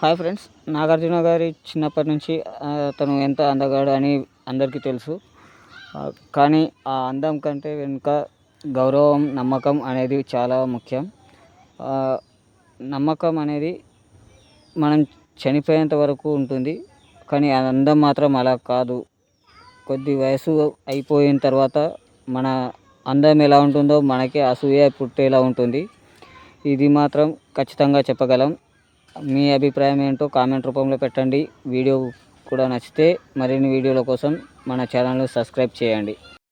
Hi friends Nagarjuna గారి చిన్నప్పటి నుంచి తను ఎంత అందగాడు అని అందరికీ తెలుసు. కానీ ఆ అందం కంటే వెనుక గౌరవం నమ్మకం అనేది చాలా ముఖ్యం. నమ్మకం అనేది మనం చనిపోయేంత వరకు ఉంటుంది కానీ ఆ అందం మాత్రం అలా కాదు. కొద్ది వయసు అయిపోయిన తర్వాత మన అందం ఎలా ఉంటుందో మనకి అసూయ పుట్టేలా ఉంటుంది. ఇది మాత్రం ఖచ్చితంగా చెప్పగలం. మీ అభిప్రాయం ఏంటో కామెంట్ రూపంలో పెట్టండి. వీడియో కూడా నచ్చితే మరిన్ని వీడియోల కోసం మన ఛానల్ని సబ్స్క్రైబ్ చేయండి.